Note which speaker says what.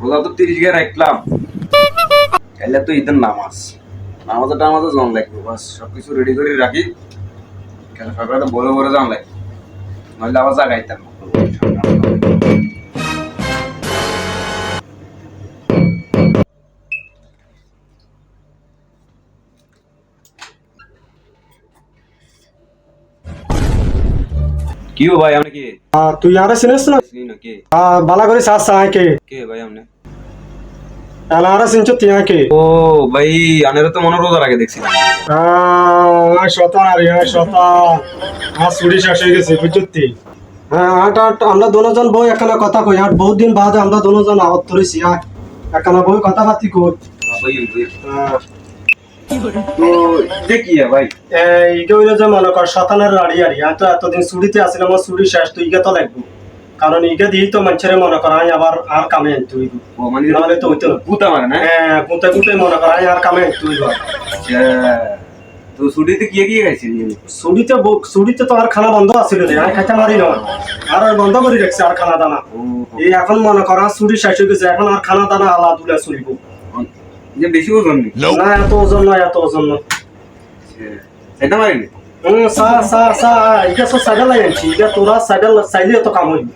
Speaker 1: রোজা তো তিরিশ গিয়ে রাখলাম। এলে তো ঈদের নামাজ। নামাজে টামাজে জন লাগবে, বাস সবকিছু রেডি করে রাখি। কেন সকালে বলে বলে জম লাগবে। নইলে আবার জাগাইতাম না। কি ভাই আপনি কি?
Speaker 2: আর তুই আরে চিনিস না?
Speaker 1: চিনি না কে?
Speaker 2: বালা করে চাহাকে
Speaker 1: কে? ভাই আপনি? ও ভাই আনের তো মনে রোজা আগে
Speaker 2: আহ শতান আরে শতান। আর সুড়ি শেষ হয়ে গেছে বুঝছি হ্যাঁ আট আট আমরা দুজন বই এখানে কথা কই। আর বহুত দিন বাদে আমরা দুজন আওয়াত ধরেছি আর এখানে বই কথা বাতি কই আহ,
Speaker 1: তো ভাই?
Speaker 2: এই হইল যে মনে কর শতানের রাড়ি আরি আর তো এতদিন সুড়িতে আসলে আমার সুড়ি শেষ তো ইগে তো লাগবো। কারণ ইগে দিই তো মানুষের মনে কর আবার আর কামে আনতে হইব।
Speaker 1: ও
Speaker 2: নাহলে তো হইতো
Speaker 1: পুতা না?
Speaker 2: হ্যাঁ মনে আর কামে
Speaker 1: আচ্ছা তো ছুটিতে কি কি খাইছিলি
Speaker 2: সুড়িতে সুড়িতে তো আর খানা বন্ধ আছিল রে আমি খাইতে পারি না আর বন্ধ করে রাখছে আর খানা দানা। এই এখন মনে কর সুড়ি শেষ হয়ে গেছে এখন আর খানা দানা আলা দুলে চলিব
Speaker 1: যে বেশি ওজন নি
Speaker 2: এত ওজন নয় এত ওজন নয়।
Speaker 1: সেটা মারিনি
Speaker 2: হুম সা সা সা এটা সব সাইডে লাগাইছি এটা তোরা সাইডে সাইডে এত কাম হইব